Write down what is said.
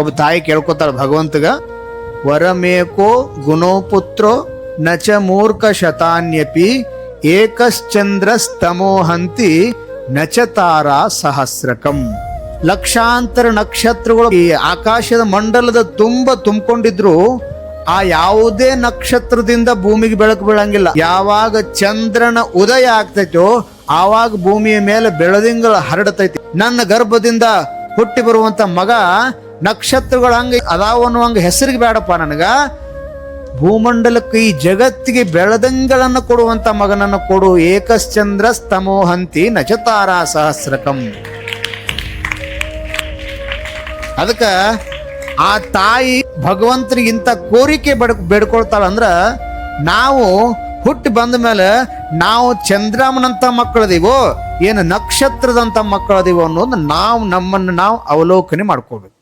ಒಬ್ಬ ತಾಯಿ ಕೇಳ್ಕೊತಾಳ, ಭಗವಂತಗ, ವರಮೇಕೋ ಗುಣೋಪುತ್ರೋ ನಚ ಮೂರ್ಖ ಶತಾನ್ಯಪಿ ಏಕಶ್ಚಂದ್ರ ಸ್ತಮೋಹಂತಿ ನಚ ತಾರಾ ಸಹಸ್ರಕಂ. ಲಕ್ಷಾಂತರ ನಕ್ಷತ್ರಗಳು ಈ ಆಕಾಶದ ಮಂಡಲದ ತುಂಬ ತುಂಬಿಕೊಂಡಿದ್ರು, ಆ ಯಾವುದೇ ನಕ್ಷತ್ರದಿಂದ ಭೂಮಿಗೆ ಬೆಳಕು ಬೀಳಂಗಿಲ್ಲ. ಯಾವಾಗ ಚಂದ್ರನ ಉದಯ ಆಗ್ತೈತೋ, ಆವಾಗ ಭೂಮಿಯ ಮೇಲೆ ಬೆಳದಿಂಗಳ ಹರಡತೈತಿ. ನನ್ನ ಗರ್ಭದಿಂದ ಹುಟ್ಟಿ ಬರುವಂತ ಮಗ ನಕ್ಷತ್ರಗಳ ಹಂಗೆ ಅದಾವ ಅನ್ನುವಂಗ ಹೆಸರಿಗೆ ಬೇಡಪ್ಪ ನನಗೆ. ಭೂಮಂಡಲಕ್ಕೆ ಈ ಜಗತ್ತಿಗೆ ಬೆಳದಂಗಳನ್ನು ಕೊಡುವಂತ ಮಗನನ್ನು ಕೊಡು. ಏಕಶ್ಚಂದ್ರ ಸ್ತಮೋಹಂತಿ ನಚತಾರಾ ಸಹಸ್ರಕಂ. ಅದಕ್ಕ ಆ ತಾಯಿ ಭಗವಂತನಿಗೆ ಇಂಥ ಕೋರಿಕೆ ಬೆಡ್ ಬೇಡ್ಕೊಳ್ತಾಳ ಅಂದ್ರ ನಾವು ಹುಟ್ಟಿ ಬಂದ ಮೇಲೆ ನಾವು ಚಂದ್ರಮನಂತ ಮಕ್ಕಳದೀವೋ, ಏನು ನಕ್ಷತ್ರದಂತ ಮಕ್ಕಳದೀವೋ ಅನ್ನೋದು ನಾವು ನಮ್ಮನ್ನು ನಾವು ಅವಲೋಕನೆ ಮಾಡ್ಕೋಬೇಕು.